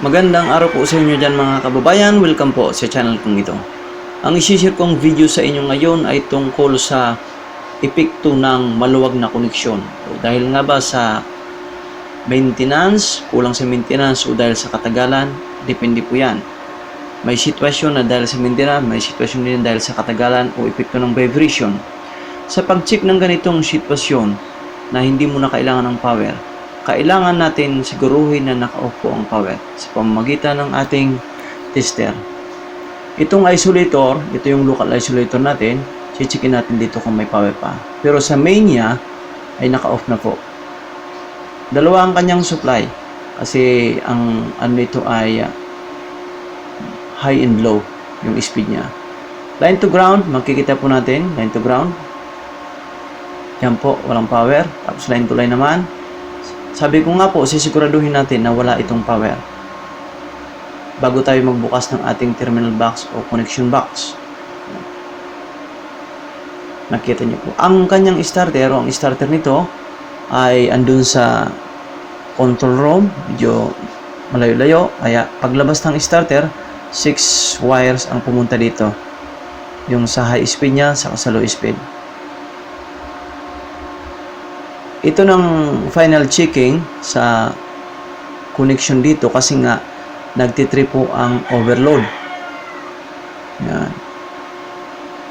Magandang araw po sa inyo dyan mga kababayan. Welcome po sa channel kong ito. Ang isishare kong video sa inyo ngayon ay tungkol sa epekto ng maluwag na koneksyon. O dahil nga ba sa maintenance, kulang sa maintenance o dahil sa katagalan, depende po yan. May sitwasyon na dahil sa maintenance, may sitwasyon din dahil sa katagalan o epekto ng vibration. Sa pag-check ng ganitong sitwasyon na hindi mo na kailangan ng power, kailangan natin siguruhin na naka-off po ang power sa pamamagitan ng ating tester. Itong isolator, ito yung local isolator natin, checkin natin dito kung may power pa. Pero sa main niya, ay naka-off na po. Dalawa ang kanyang supply kasi ang ano nito ay uh, high and low yung speed niya. Line to ground, makikita po natin, line to ground. Yan po, walang power. Tapos line to line naman, sabi ko nga po, sisiguraduhin natin na wala itong power bago tayo magbukas ng ating terminal box o connection box. Nakita niyo po. Ang kanyang starter, o ang starter nito ay andun sa control room, medyo malayo-layo. Kaya paglabas ng starter, 6 wires ang pumunta dito. Yung sa high speed niya, sa low speed. Ito ng final checking sa connection dito kasi nga nagtitrip po ang overload. Yan.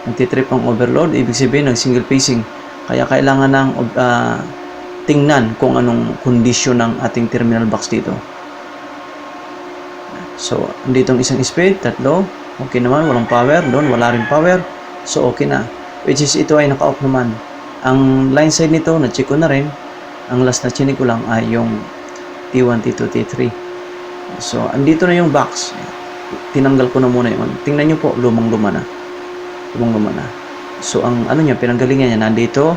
Nagtitrip ang overload, ibig sabihin nag single phasing. Kaya kailangan ng uh, tingnan kung anong kondisyon ng ating terminal box dito. So, andito ang isang speed, tatlo. Okay naman, walang power. Doon, wala rin power. So, okay na. Which is, ito ay naka-off naman. Ang line side nito, na-check ko na rin. Ang last na chinik ko lang ay yung T1, T2, T3. So, andito na yung box. Tinanggal ko na muna yun. Tingnan nyo po, lumang-luma na. Lumang-luma na. So, ang ano niya, pinanggalingan niya, nandito.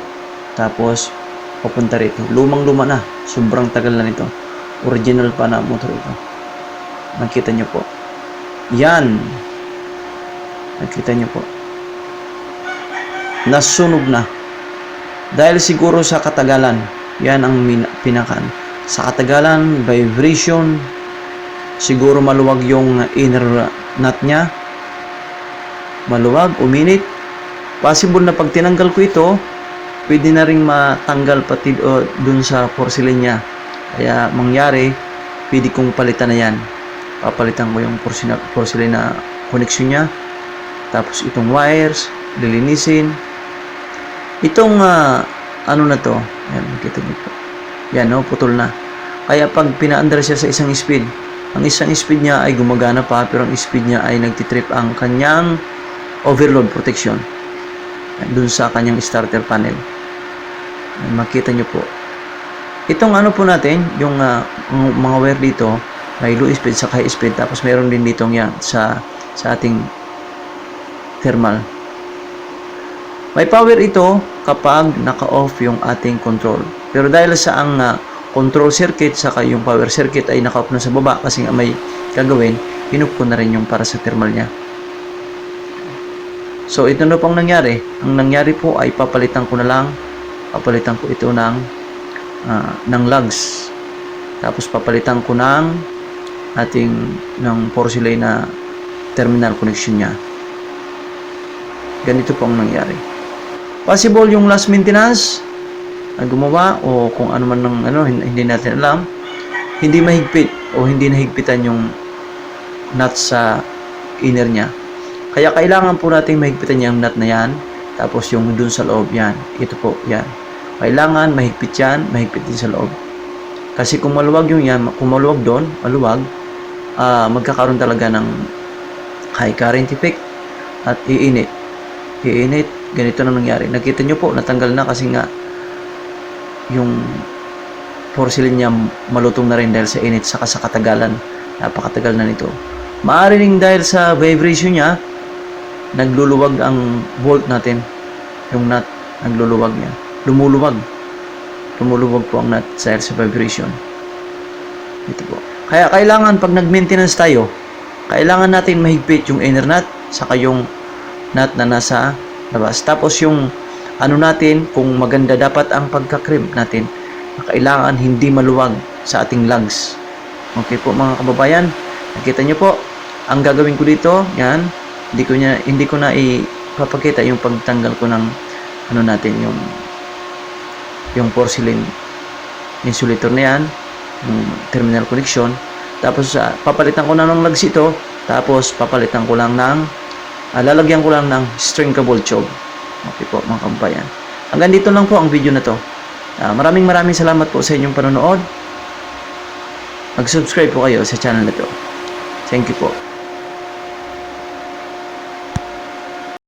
Tapos, papunta rito. Lumang-luma na. Sobrang tagal na nito. Original pa na motor ito. Nakita nyo po. Yan. Nakita nyo po. Nasunog na. Dahil siguro sa katagalan, yan ang pinakan. Sa katagalan, vibration, siguro maluwag yung inner nut niya. Maluwag, uminit. Possible na pag tinanggal ko ito, pwede na rin matanggal pati uh, dun sa porcelain niya. Kaya mangyari, pwede kong palitan na yan. Papalitan ko yung porcelain, porcelain na connection niya. Tapos itong wires, lilinisin, Itong uh, ano na to, yan, nakita niyo po. Yan, no, putol na. Kaya pag pinaandar siya sa isang speed, ang isang speed niya ay gumagana pa, pero ang speed niya ay nagtitrip ang kanyang overload protection. Dun sa kanyang starter panel. Yan, makita niyo po. Itong ano po natin, yung uh, mga wire dito, may low speed sa high speed, tapos meron din ditong yan sa, sa ating thermal may power ito kapag naka-off yung ating control. Pero dahil sa ang uh, control circuit saka yung power circuit ay naka-off na sa baba kasi nga may gagawin, pinup ko na rin yung para sa thermal niya. So ito na pong nangyari. Ang nangyari po ay papalitan ko na lang, papalitan ko ito ng uh, ng lugs. Tapos papalitan ko ng ating ng porcelain na terminal connection niya. Ganito po ang nangyari. Possible yung last maintenance na gumawa o kung ano man ng ano hindi natin alam hindi mahigpit o hindi nahigpitan yung nut sa inner niya. Kaya kailangan po nating mahigpitan yung nut na yan tapos yung dun sa loob yan. Ito po yan. Kailangan mahigpit yan, mahigpit din sa loob. Kasi kung maluwag yung yan, kung maluwag doon, maluwag, uh, magkakaroon talaga ng high current effect at iinit. Iinit, ganito na nangyari. Nakita nyo po, natanggal na kasi nga yung porcelain niya malutong na rin dahil sa init saka sa katagalan. Napakatagal na nito. Maaari rin dahil sa vibration niya, nagluluwag ang bolt natin. Yung nut, nagluluwag niya. Lumuluwag. Lumuluwag po ang nut dahil sa vibration. Ito po. Kaya kailangan pag nag-maintenance tayo, kailangan natin mahigpit yung inner nut saka yung nut na nasa labas. Tapos yung ano natin, kung maganda dapat ang pagka-crimp natin, kailangan hindi maluwag sa ating lungs. Okay po mga kababayan, nakita nyo po, ang gagawin ko dito, yan, hindi ko, niya, hindi ko na ipapakita yung pagtanggal ko ng ano natin, yung yung porcelain insulator na yan, yung terminal connection. Tapos ah, papalitan ko na ng lugs ito, tapos papalitan ko lang ng, ah, lalagyan ko lang ng string cable tube. Okay po mga kababayan. Hanggang dito lang po ang video na to. Ah, maraming maraming salamat po sa inyong panonood. Mag-subscribe po kayo sa channel na to. Thank you po.